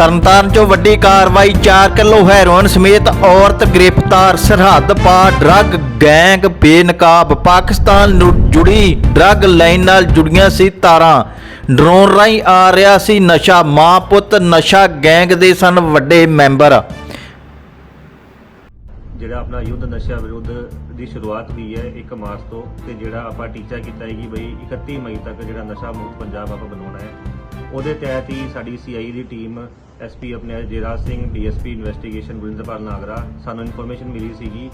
ਤਰਨਤਾਰਨ 'ਚੋਂ ਵੱਡੀ ਕਾਰਵਾਈ 4 ਕਿਲੋ ਹੈਰੋਇਨ ਸਮੇਤ ਔਰਤ ਗ੍ਰਿਫਤਾਰ, ਸਰਹੱਦ ਪਾਰ ਡਰੱਗ ਗੈਂਗ ਬੇਨਕਾਬ, ਪਾਕਿਸਤਾਨ ਨੂੰ ਜੁੜੀ ਡਰੱਗ ਲਾਈਨ ਨਾਲ ਜੁੜੀਆਂ ਸੀ ਤਾਰਾਂ। ਡਰੋਨ ਰਾਹੀਂ ਆ ਰਿਹਾ ਸੀ ਨਸ਼ਾ, ਮਾਂ ਪੁੱਤ ਨਸ਼ਾ ਗੈਂਗ ਦੇ ਸਨ ਵੱਡੇ ਮੈਂਬਰ। ਜਿਹੜਾ ਆਪਣਾ ਯੁੱਧ ਨਸ਼ਾ ਵਿਰੁੱਧ ਦੀ ਸ਼ੁਰੂਆਤ ਹੋਈ ਹੈ 1 ਮਾਰਚ ਤੋਂ, ਤੇ ਜਿਹੜਾ ਆਪਾਂ ਟੀਚਾ ਕੀਤਾ ਹੈ ਕਿ ਬਈ 31 ਮਈ ਤੱਕ ਜਿਹੜਾ ਨਸ਼ਾ ਮੁਕਤ ਪੰਜਾਬ ਆਪਾਂ ਬਣਾਉਣਾ ਹੈ ਉਹਦੇ ਤਹਿਤ ਹੀ ਸਾਡੀ ਸੀਆਈ ਦੀ ਟੀਮ ਐਸਪੀ ਆਪਣੇ ਜੇਰਾਜ ਸਿੰਘ ਡੀਐਸਪੀ ਇਨਵੈਸਟੀਗੇਸ਼ਨ ਗੁਰਿੰਦਰਪਾਲ ਨਾਗਰਾ, ਸਾਨੂੰ ਇਨਫੋਰਮੇਸ਼ਨ ਮਿਲੀ ਸੀਗੀ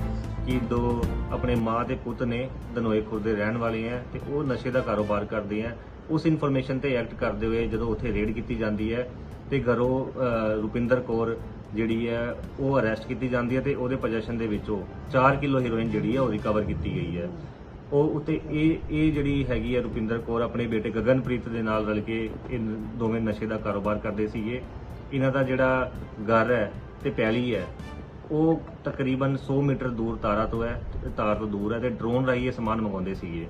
ਕਿ ਦੋ ਆਪਣੇ ਮਾਂ ਤੇ ਪੁੱਤ ਨੇ ਦਨੋਏ ਖੁਰ ਦੇ ਰਹਿਣ ਵਾਲੇ ਹੈ ਤੇ ਉਹ ਨਸ਼ੇ ਦਾ ਕਾਰੋਬਾਰ ਕਰਦੇ ਹੈ ਉਸ ਇਨਫੋਰਮੇਸ਼ਨ ਤੇ ਐਕਟ ਕਰਦੇ ਹੋਏ ਜਦੋਂ ਉੱਥੇ ਰੇਡ ਕੀਤੀ ਜਾਂਦੀ ਹੈ ਤੇ ਘਰੋਂ ਰੁਪਿੰਦਰ ਕੌਰ ਜਿਹੜੀ ਹੈ, ਉਹ ਅਰੈਸਟ ਕੀਤੀ ਜਾਂਦੀ ਹੈ ਤੇ ਉਹਦੇ ਪੋਜੀਸ਼ਨ ਦੇ ਵਿੱਚੋਂ 4 ਕਿਲੋ ਹੀਰੋਇਨ ਜਿਹੜੀ ਹੈ ਉਹ ਰਿਕਵਰ ਕੀਤੀ ਗਈ ਹੈ। ਉਹ ਉੱਤੇ ਇਹ ਇਹ ਜਿਹੜੀ ਹੈਗੀ ਹੈ ਰੁਪਿੰਦਰ ਕੌਰ ਆਪਣੇ ਬੇਟੇ ਗਗਨਪ੍ਰੀਤ ਦੇ ਨਾਲ ਰਲ ਕੇ ਇਹ ਦੋਵੇਂ ਨਸ਼ੇ ਦਾ ਕਾਰੋਬਾਰ ਕਰਦੇ ਸੀਗੇ। ਇਹਨਾਂ ਦਾ ਜਿਹੜਾ ਘਰ ਹੈ ਤੇ ਪੈਲੀ ਹੈ, ਉਹ ਤਕਰੀਬਨ 100 ਮੀਟਰ ਦੂਰ ਤਾਰਾ ਤੋਂ ਹੈ, ਤਾਰ ਤੋਂ ਦੂਰ ਹੈ ਤੇ ਡਰੋਨ ਰਾਹੀਂ ਇਹ ਸਮਾਨ ਮੰਗਾਉਂਦੇ ਸੀਗੇ।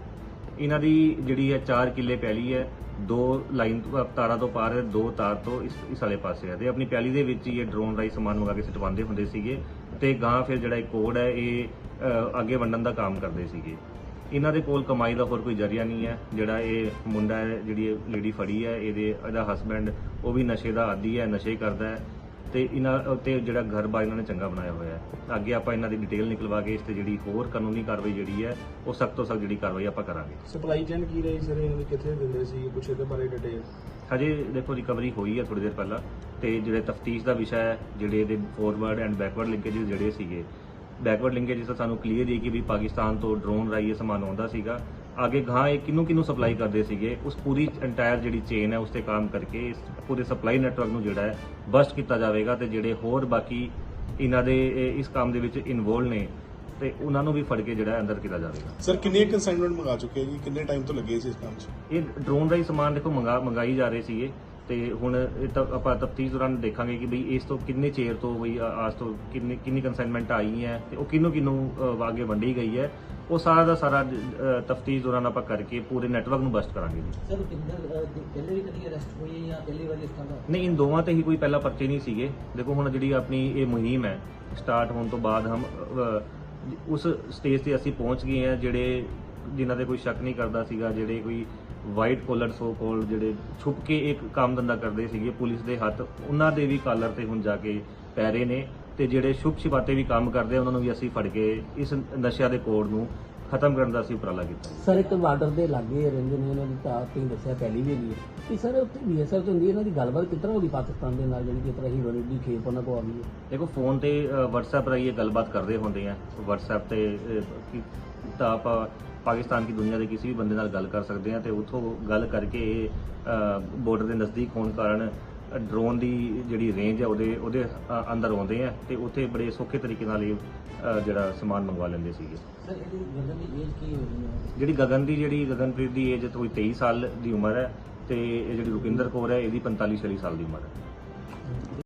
ਇਹਨਾਂ ਦੀ ਜਿਹੜੀ ਹੈ 4 ਕਿੱਲੇ ਪੈਲੀ ਹੈ, ਦੋ ਲਾਈਨ ਤੋਂ ਤਾਰਾਂ ਤੋਂ ਪਾਰ ਦੋ ਤਾਰ ਤੋਂ ਇਸ ਇਸ ਵਾਲੇ ਪਾਸੇ ਹੈ ਤੇ ਆਪਣੀ ਪੈਲੀ ਦੇ ਵਿੱਚ ਹੀ ਇਹ ਡਰੋਨ ਰਾਹੀਂ ਸਮਾਨ ਮੰਗਾ ਕੇ ਸਟਵਾਉਂਦੇ ਹੁੰਦੇ ਸੀਗੇ ਤੇ ਗਾਂ ਫਿਰ ਜਿਹੜਾ ਇਹ ਕੋਡ ਹੈ, ਇਹ ਅੱਗੇ ਵੰਡਣ ਦਾ ਕੰਮ ਕਰਦੇ ਸੀਗੇ। ਇਹਨਾਂ ਦੇ ਕੋਲ ਕਮਾਈ ਦਾ ਹੋਰ ਕੋਈ ਜ਼ਰੀਆ ਨਹੀਂ ਹੈ। ਜਿਹੜਾ ਇਹ ਮੁੰਡਾ ਹੈ ਜਿਹੜੀ ਲੇਡੀ ਫੜੀ ਹੈ ਇਹਦੇ ਇਹਦਾ ਹਸਬੈਂਡ ਉਹ ਵੀ ਨਸ਼ੇ ਦਾ ਆਦੀ ਹੈ ਨਸ਼ੇ ਕਰਦਾ ਹੈ। ਤੇ ਇਹਨਾਂ ਤੇ ਜਿਹੜਾ ਘਰ ਬਾਰ ਇਹਨਾਂ ਨੇ ਚੰਗਾ ਬਣਾਇਆ ਹੋਇਆ ਹੈ। ਅੱਗੇ ਆਪਾਂ ਇਹਨਾਂ ਦੀ ਡਿਟੇਲ ਨਿਕਲਵਾ ਕੇ ਇਸ ਤੇ ਜਿਹੜੀ ਹੋਰ ਕਾਨੂੰਨੀ ਕਾਰਵਾਈ ਜਿਹੜੀ ਹੈ ਉਹ ਸਖਤ ਤੋਂ ਸਖਤ ਜਿਹੜੀ ਕਾਰਵਾਈ ਆਪਾਂ ਕਰਾਂਗੇ। ਸਪਲਾਈ ਚੇਨ ਕੀ ਰਹੀ ਸਰ? ਇਹਨਾਂ ਦੀ ਕਿੱਥੇ ਦਿੰਦੇ ਸੀ? ਕੁਛ ਇਹਦੇ ਬਾਰੇ ਡਿਟੇਲ ਹਜੇ ਦੇਖੋ ਰਿਕਵਰੀ ਹੋਈ ਹੈ ਥੋੜੀ ਦੇਰ ਪਹਿਲਾਂ। ਤੇ ਜਿਹੜੇ ਤਫਤੀਸ਼ ਦਾ ਵਿਸ਼ਾ ਹੈ ਜਿਹੜੇ ਇਹਦੇ ਫੋਰਵਰਡ ਐਂਡ ਬੈਕਵਰਡ ਲਿੰਕੇजेस ਜਿਹੜੇ ਸੀਗੇ ਬੈਕਵਰਡ ਲਿੰਕੇजेस ਤਾਂ ਸਾਨੂੰ ਕਲੀਅਰ ਹੀ ਕਿ ਵੀ ਪਾਕਿਸਤਾਨ ਤੋਂ ਡਰੋਨ ਰਾਹੀਂ ਇਹ ਸਮਾਨ ਆਉਂਦਾ ਸੀਗਾ। ਅੱਗੇ ਗਾਂ ਇਹ ਕਿਨੂੰ ਕਿਨੂੰ ਸਪਲਾਈ ਕਰਦੇ ਸੀਗੇ ਉਸ ਪੂਰੀ ਇੰਟਾਇਰ ਜਿਹੜੀ ਚੇਨ ਹੈ ਉਸ ਤੇ ਕੰਮ ਕਰਕੇ ਇਸ ਪੂਰੇ ਸਪਲਾਈ ਨੈਟਵਰਕ ਨੂੰ ਜਿਹੜਾ ਹੈ ਬਸਟ ਕੀਤਾ ਜਾਵੇਗਾ ਤੇ ਜਿਹੜੇ ਹੋਰ ਬਾਕੀ ਇਹਨਾਂ ਦੇ ਇਸ ਕੰਮ ਦੇ ਵਿੱਚ ਇਨਵੋਲਡ ਨੇ ਤੇ ਉਹਨਾਂ ਨੂੰ ਵੀ ਫੜ ਕੇ ਜਿਹੜਾ ਅੰਦਰ ਕੀਤਾ ਜਾਵੇਗਾ। ਸਰ ਕਿੰਨੇ ਕੰਸਾਈਨਮੈਂਟ ਮੰਗਾ ਚੁੱਕੇ ਜੀ? ਕਿੰਨੇ ਟਾਈਮ ਤੋਂ ਲੱਗੇ ਸੀ ਇਸ ਕੰਮ 'ਚ? ਇਹ ਡਰੋਨ ਦਾ ਹੀ ਸਮਾਨ ਦੇਖੋ ਮੰਗਾ ਮੰਗਾਈ ਜਾ ਰਹੇ ਸੀਗੇ। ਤੇ ਹੁਣ ਇਹ ਤਾਂ ਆਪਾਂ ਤਫਤੀਸ਼ ਦੌਰਾਨ ਦੇਖਾਂਗੇ ਕਿ ਬਈ ਇਸ ਤੋਂ ਕਿੰਨੇ ਚੇਰ ਤੋਂ ਬਈ ਆ- ਆਜ ਤੋਂ ਕਿੰਨੇ ਕਿੰਨੀ ਕੰਸਾਈਨਮੈਂਟ ਆਈ ਹੈ ਤੇ ਉਹ ਕਿੰਨੂੰ ਕਿੰਨੂੰ ਅੱਗੇ ਵੰਡੀ ਗਈ ਹੈ ਉਹ ਸਾਰਾ ਦਾ ਸਾਰਾ ਤਫਤੀਸ਼ ਦੌਰਾਨ ਆਪਾਂ ਕਰਕੇ ਪੂਰੇ ਨੈਟਵਰਕ ਨੂੰ ਬਸਟ ਕਰਾਂਗੇ ਜੀ। ਸਰ ਪਹਿਲੇ ਵੀ ਕਦੀ ਅਰੈਸਟ ਹੋਈ ਹੈ ਜਾਂ ਪਹਿਲੀ ਵਾਰੀ ਇਸ ਤਰ੍ਹਾਂ ਦਾ? ਨਹੀਂ ਇਨ ਦੋਵਾਂ ਤੇ ਹੀ ਕੋਈ ਪਹਿਲਾ ਪਰਚੇ ਨਹੀਂ ਸੀਗੇ। ਦੇਖੋ ਹੁਣ ਜਿਹੜੀ ਆਪਣੀ ਇਹ ਮੁਹਿੰਮ ਹੈ ਸਟਾਰਟ ਹੋਣ ਤੋਂ ਬਾਅਦ ਹਮ ਉਸ ਸਟੇਜ ਤੇ ਅਸੀਂ ਪਹੁੰਚ ਗਏ ਹਾਂ ਜਿਹੜੇ ਜਿਨ੍ਹਾਂ ਦੇ ਕੋਈ ਸ਼ੱਕ ਨਹੀਂ ਕਰਦਾ ਸੀਗਾ ਜਿਹੜੇ ਕੋਈ ਵਾਈਟ ਕੋਲਰ ਸੋ ਕੋਲ ਜਿਹੜੇ ਛੁਪ ਕੇ ਇੱਕ ਕੰਮ ਧੰਦਾ ਕਰਦੇ ਸੀਗੇ ਪੁਲਿਸ ਦੇ ਹੱਥ ਉਹਨਾਂ ਦੇ ਵੀ ਕਾਲਰ ਤੇ ਹੁਣ ਜਾ ਕੇ ਪੈ ਰਹੇ ਨੇ ਤੇ ਜਿਹੜੇ ਸ਼ੁਭ ਛਿਪਾਤੇ ਵੀ ਕੰਮ ਕਰਦੇ ਉਹਨਾਂ ਨੂੰ ਵੀ ਅਸੀਂ ਫੜ ਕੇ ਇਸ ਨਸ਼ਿਆਂ ਦੇ ਕੋਡ ਨੂੰ ਖਤਮ ਕਰਨ ਦਾ ਅਸੀਂ ਉਪਰਾਲਾ ਕੀਤਾ। ਸਰ ਇੱਕ ਬਾਰਡਰ ਦੇ ਲਾਗੇ ਰਹਿੰਦੇ ਨੇ ਇਹਨਾਂ ਦੀ ਤਾਂ ਤੁਸੀਂ ਦੱਸਿਆ ਪਹਿਲੀ ਵੀ ਹੈਗੀ ਹੈ। ਕਿ ਸਰ ਉੱਥੇ ਬੀਐਸਐਫ ਤੋਂ ਹੁੰਦੀ ਇਹਨਾਂ ਦੀ ਗੱਲਬਾਤ ਤਰ੍ਹਾਂ ਹੋਈ ਪਾਕਿਸਤਾਨ ਦੇ ਨਾਲ ਜਿਹੜੀ ਕਿਸ ਤਰ੍ਹਾਂ ਹੀਰੋਇਨ ਦੀ ਖੇਪ ਉਹਨਾਂ ਕੋਲ ਆ ਗਈ ਦੇਖੋ ਫੋਨ ਤੇ WhatsApp ਰਾਹੀਂ ਇਹ ਗੱਲਬਾਤ ਕਰਦੇ ਹੁੰਦੇ ਆ। WhatsApp ਤੇ ਕੀ- ਤਾਂ ਆਪਾਂ ਪਾਕਿਸਤਾਨ ਦੀ ਦੁਨੀਆ ਦੇ ਕਿਸੇ ਵੀ ਬੰਦੇ ਨਾਲ ਗੱਲ ਕਰ ਸਕਦੇ ਆ ਤੇ ਉੱਥੋਂ ਗੱਲ ਕਰਕੇ ਬਾਰਡਰ ਦੇ ਨਜ਼ਦੀਕ ਹੋਣ ਕਾਰਨ ਡਰੋਨ ਦੀ ਜਿਹੜੀ ਰੇਂਜ ਹੈ ਉਹਦੇ ਉਹਦੇ ਅੰਦਰ ਆਉਂਦੇ ਆ ਤੇ ਉੱਥੇ ਬੜੇ ਸੌਖੇ ਤਰੀਕੇ ਨਾਲ ਇਹ ਜਿਹੜਾ ਸਮਾਨ ਮੰਗਵਾ ਲੈਂਦੇ ਸੀਗੇ। ਸਰ ਇਹਦੀ ਗੰਦਨ ਦੀ ਏਜ ਕੀ ਹੋਣੀ ਹੈ? ਜਿਹੜੀ ਗਗਨ ਦੀ ਜਿਹੜੀ ਗਗਨਪ੍ਰੀਤ ਦੀ ਏਜ ਕੋਈ 23 ਸਾਲ ਦੀ ਉਮਰ ਹੈ ਤੇ ਇਹ ਜਿਹੜੀ ਰੁਪਿੰਦਰ ਕੌਰ ਹੈ ਇਹਦੀ 45 46 ਸਾਲ ਦੀ ਉਮਰ ਹੈ।